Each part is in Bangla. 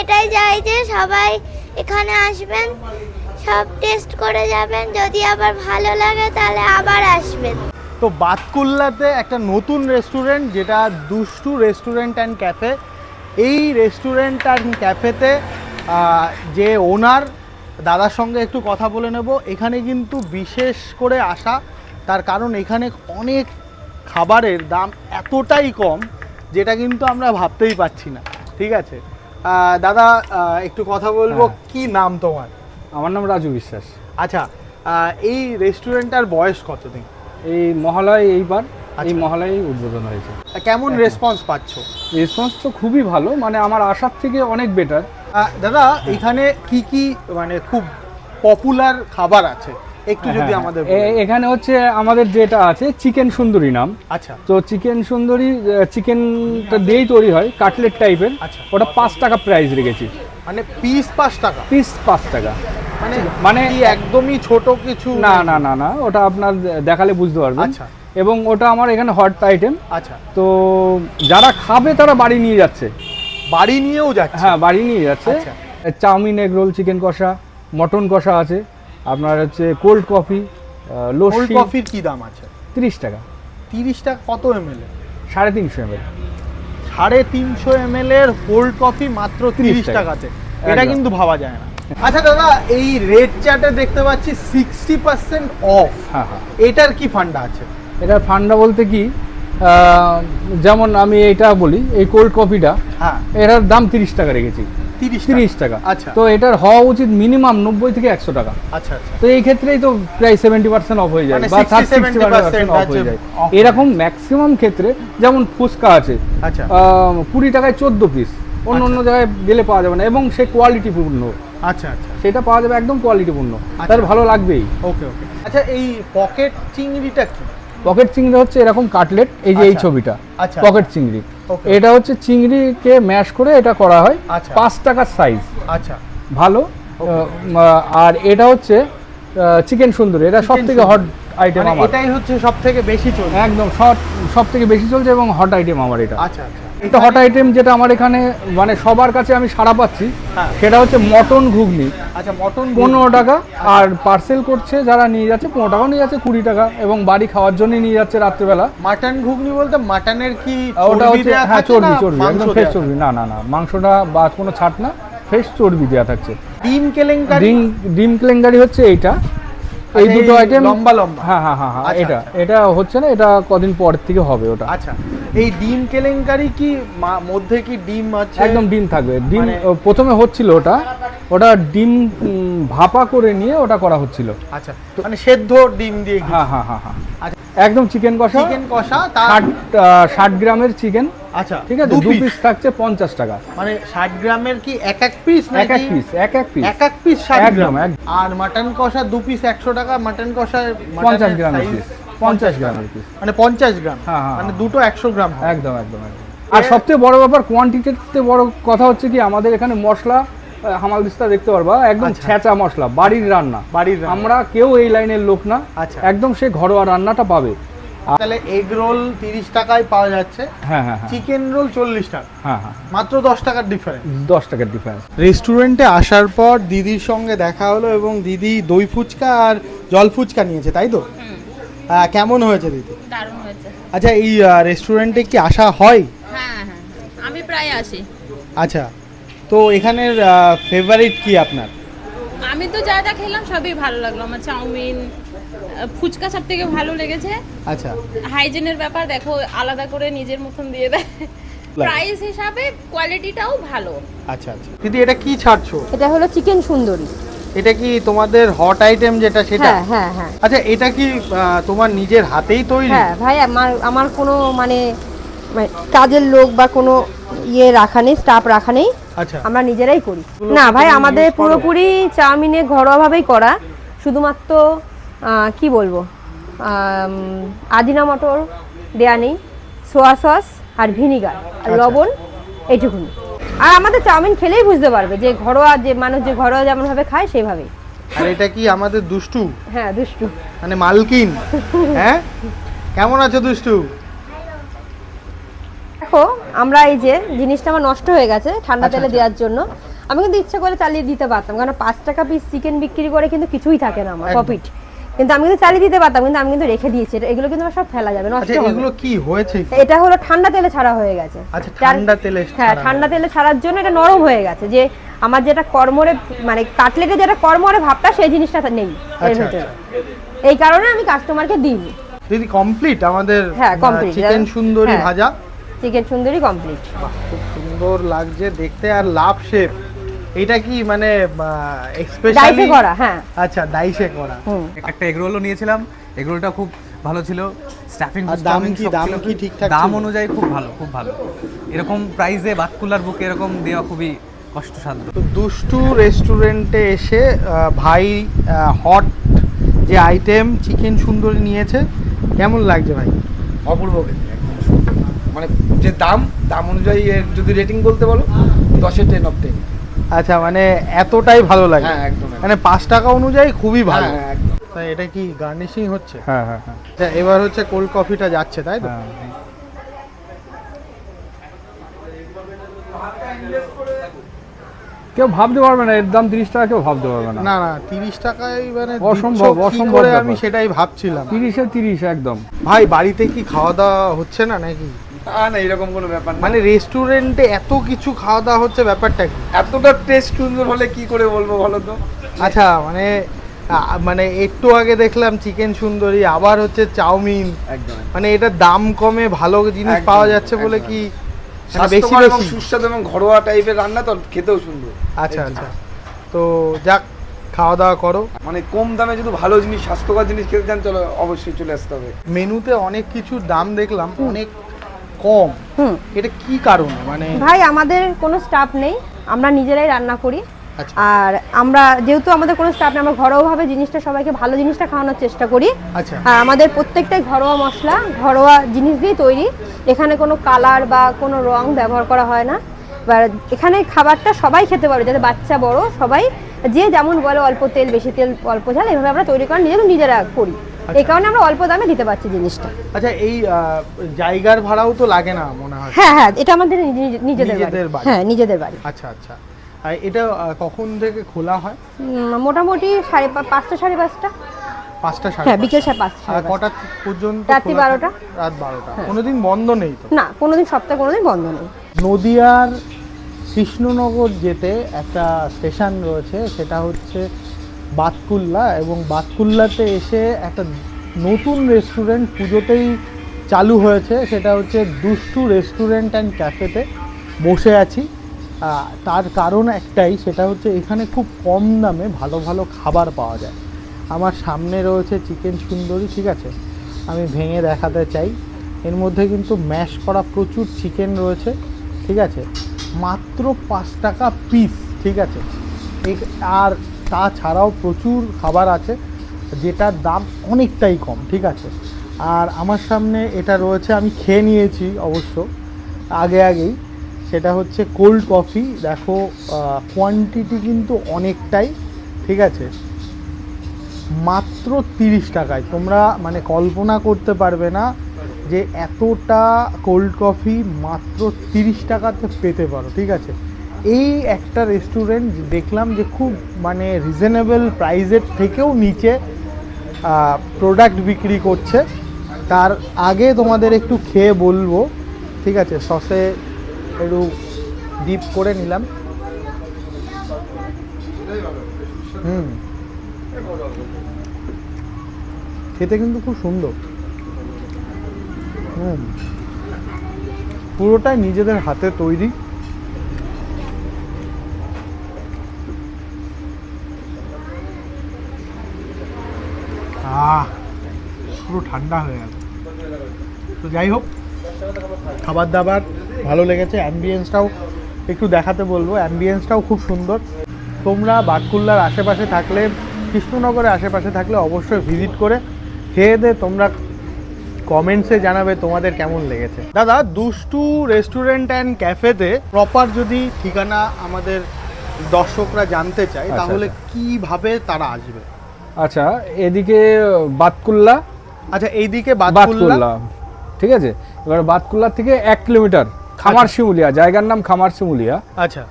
এটাই চাই যে সবাই এখানে আসবেন, সব টেস্ট করে যাবেন। যদি আবার ভালো লাগে তাহলে আবার আসবেন। তো বাতকুল্লাতে একটা নতুন রেস্টুরেন্ট যেটা দুষ্টু রেস্টুরেন্ট অ্যান্ড ক্যাফে এই রেস্টুরেন্ট অ্যান্ড ক্যাফেতে যে ওনার দাদার সঙ্গে একটু কথা বলে নেব। এখানে কিন্তু বিশেষ করে আসা, তার কারণ এখানে অনেক খাবারের দাম এতটাই কম, যেটা কিন্তু আমরা ভাবতেই পাচ্ছি না। ঠিক আছে? দাদা একটু কথা বলব হ্যাঁ। কি নাম তোমার? আমার নাম রাজু বিশ্বাস। আচ্ছা এই রেস্টুরেন্টটার বয়স কতদিন? এই মহালয় এইবার এই আচ্ছা। মহালয় উদ্বোধন হয়েছে। কেমন রেসপন্স পাচ্ছ? রেসপন্স তো খুবই ভালো মানে আমার আশার থেকে অনেক বেটার দাদা এখানে কি কি মানে খুব পপুলার খাবার আছে? একটু যদি আমাদের হ্যাঁ, এখানে হচ্ছে আমাদের যেটা আছে চিকেন সুন্দরী নাম। আচ্ছা। তো চিকেন সুন্দরী চিকেনটা দিয়েই তৈরি হয় কাটলেট টাইপের। আচ্ছা। ওটা পাঁচ টাকা প্রাইস রেখেছি। মানে পিস পাঁচ টাকা? পিস পাঁচ টাকা। মানে মানে একদমই ছোট কিছু? না না না না ওটা আপনার দেখালে বুঝতে পারবেন। আচ্ছা। এবং ওটা আমার এখানে হট আইটেম আচ্ছা। তো যারা খাবে তারা বাড়ি নিয়ে যাচ্ছে। বাড়ি নিয়েও যাচ্ছে? হ্যাঁ বাড়ি নিয়ে যাচ্ছে। আচ্ছা। চাউমিন এগ রোল চিকেন কষা মটন কষা আছে। আপনার হচ্ছে কোল্ড কফি কোল্ড লস্যি কফির কি দাম আছে? তিরিশ টাকা। তিরিশ টাকা কত এম এল সাড়ে তিনশো এম এল সাড়ে তিনশো এম এল এর কোল্ড কফি মাত্র তিরিশ টাকাতে। এটা কিন্তু ভাবা যায় না। আচ্ছা দাদা এই রেড চাটে দেখতে পাচ্ছি সিক্সটি পার্সেন্ট অফ হ্যাঁ হ্যাঁ। এটার কি ফান্ডা আছে? এটার ফান্ডা বলতে কি যেমন আমি এটা বলি এই কোল্ড কফিটা হ্যাঁ। এটার দাম তিরিশ টাকা রেখেছি। তিরিশ টাকা। আচ্ছা। তো এটার হওয়া উচিত মিনিমাম নব্বই থেকে একশো টাকা। আচ্ছা আচ্ছা। তো এই ক্ষেত্রেই তো প্রায় সেভেন্টি পার্সেন্ট অফ হয়ে যায় মানে বা 60, থার্টি 70% পার্সেন্ট অফ হয়ে যায়। এরকম ম্যাক্সিমাম ক্ষেত্রে যেমন ফুচকা আছে আচ্ছা। কুড়ি টাকায় চোদ্দ পিস অন্য অন্য আচ্ছা। জায়গায় গেলে পাওয়া যাবে না এবং সে কোয়ালিটিপূর্ণ আচ্ছা আচ্ছা। সেটা পাওয়া যাবে একদম কোয়ালিটিপূর্ণ আচ্ছা। তার ভালো লাগবেই। ওকে ওকে। আচ্ছা এই পকেট চিংড়িটা কি? পকেট চিংড়ি হচ্ছে এরকম কাটলেট এই যে এই আচ্ছা। ছবিটা। আচ্ছা। পকেট চিংড়ি. এটা হচ্ছে চিংড়িকে ম্যাশ করে এটা করা হয়। আচ্ছা। পাঁচ টাকার সাইজ আচ্ছা। ভালো। আর এটা হচ্ছে চিকেন সুন্দরী। এটা সব থেকে হট আইটেম আমার। এটাই হচ্ছে সব থেকে বেশি চলছে। একদম সব সব থেকে বেশি চলছে এবং হট আইটেম আমার এটা। আচ্ছা আচ্ছা। এটা হট আইটেম যেটা আমার এখানে মানে সবার কাছে আমি সাড়া পাচ্ছি হ্যাঁ। সেটা হচ্ছে মটন ঘুগনি। আচ্ছা মটন পনেরো টাকা আর পার্সেল করছে যারা নিয়ে যাচ্ছে পনেরো টাকাও নিয়ে যাচ্ছে কুড়ি টাকা এবং বাড়ি খাওয়ার জন্য নিয়ে যাচ্ছে রাত্রেবেলা। মাটন ঘুগনি বলতে মাটনের কি ওটা চর্বি হচ্ছে হ্যাঁ চর্বি চর্বি একদম ফ্রেশ চর্বি। না না না মাংসটা বা কোনো ছাট না ফ্রেশ চর্বি দেওয়া থাকছে। ডিম কেলেঙ্কারি? ডিম ডিম কেলেঙ্কারি হচ্ছে এইটা। এই আচ্ছা, দুটো আইটেম লম্বা লম্বা। হ্যাঁ হ্যাঁ হ্যাঁ হ্যাঁ আচ্ছা, এটা আচ্ছা। এটা হচ্ছে না এটা কদিন পর থেকে হবে ওটা। আচ্ছা এই ডিম কেলেঙ্কারি কি মধ্যে কি ডিম আছে? একদম ডিম থাকবে। ডিম মানে- প্রথমে হচ্ছিল ওটা। ওটা ডিম ভাপা করে নিয়ে ওটা করা হচ্ছিল। আচ্ছা মানে সেদ্ধ ডিম দিয়ে হ্যাঁ হ্যাঁ হ্যাঁ হ্যাঁ। আচ্ছা। একদম চিকেন কষা। চিকেন কষা ষাট ষাট গ্রামের চিকেন। আচ্ছা ঠিক আছে দু পিস থাকছে পঞ্চাশ টাকা। মানে ষাট গ্রামের কি এক এক পিস এক এক পিস এক এক পিস এক এক পিস ষাট গ্রাম। আর মাটন কষা দু পিস একশো টাকা মাটন কষা পঞ্চাশ গ্রামের পিস পঞ্চাশ গ্রামের পিস মানে পঞ্চাশ গ্রাম। হ্যাঁ, হ্যাঁ, মানে হ্যাঁ। দুটো একশো গ্রাম একদম একদম একদম। আর সবচেয়ে বড় ব্যাপার কোয়ান্টিটিতে বড় কথা হচ্ছে কি আমাদের এখানে মশলা আহ, হামাল দিস্তা দেখতে পারবা একদম আচ্ছা। ছেঁচা মশলা বাড়ির রান্না। বাড়ির আমরা কেউ এই লাইনের লোক না। আচ্ছা। একদম সে ঘরোয়া রান্নাটা পাবে। তাহলে এগ রোল তিরিশ টাকায় পাওয়া যাচ্ছে। হ্যাঁ হ্যাঁ হ্যাঁ। চিকেন রোল চল্লিশ টাকা। হ্যাঁ হ্যাঁ। মাত্র দশ টাকার ডিফারেন্স দশ টাকার ডিফারেন্স রেস্টুরেন্টে আসার পর দিদির সঙ্গে দেখা হলো এবং দিদি দই ফুচকা আর জল ফুচকা নিয়েছে তাই তো? কেমন হয়েছে দিদি? দারুণ হয়েছে। আচ্ছা এই রেস্টুরেন্টে কি আসা হয়? হ্যাঁ হ্যাঁ। আমি প্রায় আসি। আচ্ছা তো এখানের ফেভারিট কি আপনার? আমি তো যা যা খেলাম সবই ভালো লাগল। আমার চাউমিন ফুচকা সব থেকে ভালো লেগেছে। আচ্ছা। হাইজিনের ব্যাপার দেখো আলাদা করে নিজের মতন দিয়ে দেয়। প্রাইস হিসাবে কোয়ালিটিটাও ভালো। আচ্ছা আচ্ছা। দিদি এটা কি ছাড়ছো? এটা হলো চিকেন সুন্দরী। এটা কি তোমাদের হট আইটেম যেটা সেটা? হ্যাঁ হ্যাঁ হ্যাঁ। আচ্ছা এটা কি তোমার নিজের হাতেই তৈরি? হ্যাঁ ভাই আমার আমার কোনো মানে মানে কাজের লোক বা কোনো ইয়ে রাখা নেই স্টাফ রাখা নেই। আচ্ছা। আমরা নিজেরাই করি। না ভাই আমাদের পুরোপুরি চাউমিনে ঘরোয়াভাবেই করা। শুধুমাত্র কি বলব আদিনা মটর দেয়া নেই সোয়া সস আর ভিনিগার আর আচ্ছা। লবণ এইটুকুনি। আর আমাদের চাউমিন খেলেই বুঝতে পারবে যে ঘরোয়া যে মানুষ যে ঘরোয়া যেমনভাবে খায় সেইভাবেই। আর এটা কি আমাদের দুষ্টু? হ্যাঁ দুষ্টু। মানে মালকিন? হ্যাঁ? কেমন আছো দুষ্টু? আমরা এই যে জিনিসটা আমার নষ্ট হয়ে গেছে ঠান্ডা আচ্ছা, তেলে আচ্ছা। দেওয়ার জন্য আমি কিন্তু ইচ্ছা করে চালিয়ে দিতে পারতাম কারণ পাঁচ টাকা পিস চিকেন বিক্রি করে কিন্তু কিছুই থাকে না আমার প্রফিট কিন্তু আমি কিন্তু চালিয়ে দিতে পারতাম কিন্তু আমি কিন্তু রেখে দিয়েছি এগুলো কিন্তু সব ফেলা যাবে নষ্ট আচ্ছা হবে। এগুলো কি হয়েছে? এটা হলো ঠান্ডা তেলে ছাড়া হয়ে গেছে। আচ্ছা, ঠান্ডা তেলে হ্যাঁ ঠান্ডা তেলে ছাড়ার জন্য এটা নরম হয়ে গেছে যে আমার যেটা কর্মরে মানে কাটলেটে যেটা কর্মরে ভাবটা সেই জিনিসটা নেই এর ভেতরে। এই কারণে আমি কাস্টমারকে দিইনি। দিদি কমপ্লিট আমাদের হ্যাঁ. চিকেন সুন্দরী হ্যাঁ। ভাজা। চিকেন সুন্দরী কমপ্লিট। খুব সুন্দর লাগছে দেখতে আর লাভ শেপ। এটা কি মানে ডাইসে স্পেশালি করা হ্যাঁ। আচ্ছা ডাইসে করা। একটা এগরোলও নিয়েছিলাম। এগরোলটা খুব ভালো ছিল। স্টাফিং দাম কি- দাম কি ঠিকঠাক দাম অনুযায়ী খুব ভালো খুব ভালো। এরকম প্রাইসে বাতকুলার বুকে এরকম দেওয়া খুবই কষ্টসাধ্য। তো দুষ্টু রেস্টুরেন্টে এসে ভাই হট যে আইটেম চিকেন সুন্দরী নিয়েছে কেমন লাগছে ভাই? অপূর্ব। মানে যে দাম দাম অনুযায়ী এর যদি রেটিং বলতে বলো দশে টেন অফ টেন আচ্ছা মানে এতটাই ভালো লাগে। হ্যাঁ, একদম। মানে পাঁচ টাকা অনুযায়ী খুবই ভালো। হ্যাঁ একদম। তাই এটা কি গার্নিশিং হচ্ছে? হ্যাঁ হ্যাঁ হ্যাঁ। আচ্ছা এবার হচ্ছে কোল্ড কফিটা যাচ্ছে তাই তো? হ্যাঁ কেউ ভাবতে পারবে না এর দাম তিরিশ টাকা কেউ ভাবতে পারবে না। না না তিরিশ টাকায় মানে অসম্ভব, অসম্ভব আমি সেটাই ভাবছিলাম। তিরিশে তিরিশ একদম। ভাই বাড়িতে কি খাওয়া দাওয়া হচ্ছে না নাকি? না না এরকম কোনো ব্যাপার মানে রেস্টুরেন্টে এত কিছু খাওয়া দাওয়া হচ্ছে ব্যাপারটা কি? এতটা টেস্ট সুন্দর হলে কি করে বলব বলো তো? আচ্ছা মানে মানে একটু আগে দেখলাম চিকেন সুন্দরী আবার হচ্ছে চাউমিন। মানে এটা দাম কমে ভালো জিনিস পাওয়া যাচ্ছে বলে কি মানে বেশি বেশি? সুস্বাদু এবং ঘরোয়া টাইপের রান্না তো খেতেও সুন্দর। আচ্ছা আচ্ছা। তো যাক খাওয়া দাওয়া করো। মানে কম দামে যদি ভালো জিনিস স্বাস্থ্যকর জিনিস খেতে চান চলো অবশ্যই চলে আসতে হবে। মেনুতে অনেক কিছুর দাম দেখলাম অনেক কম? হুম। এটা কি কারণে? মানে ভাই আমাদের কোনো স্টাফ নেই। আমরা নিজেরাই রান্না করি। আচ্ছা। আর আমরা যেহেতু আমাদের কোনো স্টাফ নেই আমরা ঘরোয়াভাবে জিনিসটা সবাইকে ভালো জিনিসটা খাওয়ানোর চেষ্টা করি। আচ্ছা। আর আমাদের প্রত্যেকটাই ঘরোয়া মশলা ঘরোয়া জিনিস দিয়ে তৈরি। এখানে কোনো কালার বা কোনো রং ব্যবহার করা হয় না। এবার এখানে খাবারটা সবাই খেতে পারবে যাতে বাচ্চা বড় সবাই যে যেমন বলে অল্প তেল বেশি তেল অল্প ঝাল এভাবে আমরা তৈরি করা নিজেরা নিজেরা করি। এই কারণে আমরা অল্প দামে দিতে পারছি জিনিসটা। আচ্ছা এই জায়গার ভাড়াও তো লাগে না মনে হয়। হ্যাঁ হ্যাঁ এটা আমাদের নিজেদের বাড়ি। হ্যাঁ নিজেদের বাড়ি। আচ্ছা আচ্ছা। আর এটা কখন থেকে খোলা হয়? মোটামুটি সাড়ে পাঁচটা সাড়ে পাঁচটা। পাঁচটা সাড়ে হ্যাঁ। বিকেল সাড়ে পাঁচটা আর কটা পর্যন্ত রাত্রি বারোটা। রাত বারোটা। কোনোদিন বন্ধ নেই তো? না কোনোদিন সপ্তাহে কোনোদিন বন্ধ নেই। নদিয়ার কৃষ্ণনগর যেতে একটা স্টেশন রয়েছে সেটা হচ্ছে বাতকুল্লা এবং বাতকুল্লাতে এসে একটা নতুন রেস্টুরেন্ট পুজোতেই চালু হয়েছে। সেটা হচ্ছে দুষ্টু রেস্টুরেন্ট অ্যান্ড ক্যাফেতে বসে আছি। তার কারণ একটাই, সেটা হচ্ছে এখানে খুব কম দামে ভালো ভালো খাবার পাওয়া যায়। আমার সামনে রয়েছে চিকেন সুন্দরী, ঠিক আছে? আমি ভেঙে দেখাতে চাই। এর মধ্যে কিন্তু ম্যাশ করা প্রচুর চিকেন রয়েছে, ঠিক আছে? মাত্র পাঁচ টাকা পিস ঠিক আছে? আর তাছাড়াও প্রচুর খাবার আছে, যেটার দাম অনেকটাই কম, ঠিক আছে? আর আমার সামনে এটা রয়েছে, আমি খেয়ে নিয়েছি অবশ্য, আগে আগেই। সেটা হচ্ছে কোল্ড কফি দেখো কোয়ান্টিটি কিন্তু অনেকটাই, ঠিক আছে? মাত্র তিরিশ টাকায়। তোমরা মানে কল্পনা করতে পারবে না যে এতটা কোল্ড কফি মাত্র তিরিশ টাকাতে পেতে পারো, ঠিক আছে? এই একটা রেস্টুরেন্ট দেখলাম যে খুব মানে রিজনেবল প্রাইসের থেকেও নিচে প্রোডাক্ট বিক্রি করছে। তার আগে তোমাদের একটু খেয়ে বলব। ঠিক আছে, সসে একটু ডিপ করে নিলাম। হুম। খেতে কিন্তু খুব সুন্দর। হুম। পুরোটাই নিজেদের হাতে তৈরি। পুরো ঠান্ডা হয়ে গেল। তো যাই হোক খাবার দাবার ভালো লেগেছে অ্যাম্বিয়েন্সটাও একটু দেখাতে বলব অ্যাম্বিয়েন্সটাও খুব সুন্দর। তোমরা বাটকুল্লার আশেপাশে থাকলে কৃষ্ণনগরের আশেপাশে থাকলে অবশ্যই ভিজিট করে খেয়ে দে তোমরা কমেন্টসে জানাবে তোমাদের কেমন লেগেছে। দাদা দুষ্টু রেস্টুরেন্ট অ্যান্ড ক্যাফেতে প্রপার যদি ঠিকানা আমাদের দর্শকরা জানতে চায় আচ্ছা, তাহলে আচ্ছা। কীভাবে তারা আসবে? আচ্ছা এদিকে বাতকুল্লা আচ্ছা এইদিকে বাতকুল্লা? ঠিক আছে? এবার বাতকুল্লা থেকে এক কিলোমিটার খামার শিমুলিয়া জায়গার নাম খামার শিমুলিয়া। আচ্ছা।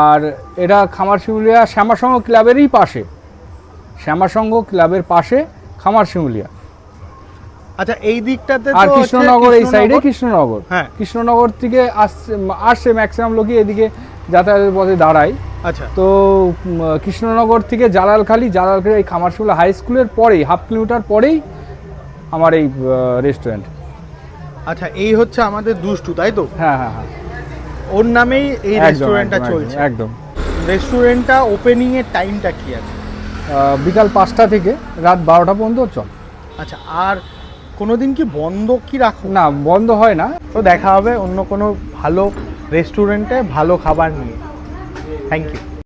আর এটা খামার শিমুলিয়া শ্যামাসংঘ ক্লাবেরই পাশে। শ্যামাসংঘ ক্লাবের পাশে খামার শিমুলিয়া। আচ্ছা এই দিকটাতে তো আর কৃষ্ণনগর এই সাইডে কৃষ্ণনগর। কৃষ্ণনগর হ্যাঁ। কৃষ্ণনগর থেকে আসছে আসছে ম্যাক্সিমাম লোকই এদিকে যাতায়াতের পথে দাঁড়ায়। আচ্ছা। তো কৃষ্ণনগর থেকে জালালখালি জালালখালি এই খামারশুলা হাই স্কুলের পরেই হাফ কিলোমিটার পরেই আমার এই রেস্টুরেন্ট আচ্ছা এই হচ্ছে আমাদের দুষ্টু তাই তো? হ্যাঁ হ্যাঁ হ্যাঁ। ওর নামেই এই রেস্টুরেন্টটা চলছে। একদম। রেস্টুরেন্টটা ওপেনিং এর টাইমটা কি আছে? বিকাল পাঁচটা থেকে রাত বারোটা পর্যন্ত চল। আচ্ছা আর কোনোদিন কি বন্ধ কি রাখো? না বন্ধ হয় না। তো দেখা হবে অন্য কোনো ভালো রেস্টুরেন্টে ভালো খাবার নিয়ে। Thank you